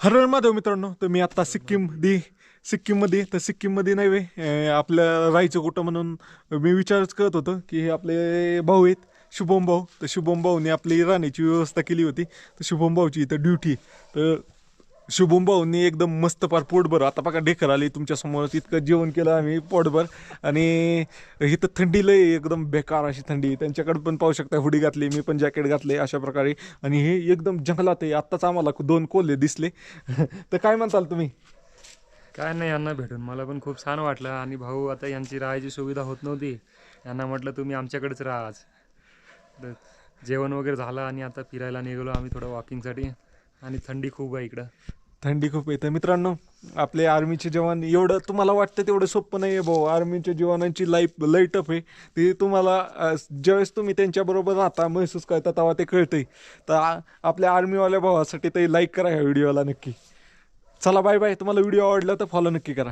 हरण माधव मित्रांनो तर मी आता सिक्कीम दी सिक्कीममध्ये तर सिक्कीममध्ये नाही वे आपलं राहायचं कुठं म्हणून मी विचारच करत होतो की हे आपले भाऊ आहेत शुभम भाऊ. तर शुभम भाऊने आपली राहण्याची व्यवस्था केली होती. तर शुभम भाऊची इथं ड्युटी तर शुभम भाऊंनी एकदम मस्त पार पोटभर. आता बघा ढेकर आली तुमच्यासमोर तितकं इतकं जेवण केलं आम्ही पोटभर. आणि इथं थंडी लय एकदम बेकार अशी थंडी. त्यांच्याकडे पण पाहू शकता हुडी घातली मी पण जॅकेट घातले अशा प्रकारे. आणि हे एकदम जंगलात आहे. आत्ताच आम्हाला दोन कोल्हे दिसले. तर काय म्हणताल तुम्ही? काय नाही यांना भेटून. मला पण खूप छान वाटलं. आणि भाऊ आता यांची राहायची सुविधा होत नव्हती. यांना म्हटलं तुम्ही आमच्याकडेच राहा आज. तर जेवण वगैरे झालं आणि आता फिरायला निघालो आम्ही थोडं वॉकिंगसाठी आणि थंडी खूप आहे इकडं. थंडी खूप येते. मित्रांनो आपले आर्मीचे जवान एवढं तुम्हाला वाटतं तेवढं सोपं नाही आहे भाऊ. आर्मीच्या जवानांची लाईफ लाईटअप आहे. ते तुम्हाला ज्यावेळेस तुम्ही त्यांच्याबरोबर राहता महसूस करता तेव्हा ते कळतंय. तर आपल्या आर्मीवाल्या भावासाठी ते लाईक करा ह्या व्हिडिओला नक्की. चला बाय बाय तुम्हाला व्हिडिओ आवडला तर फॉलो नक्की करा.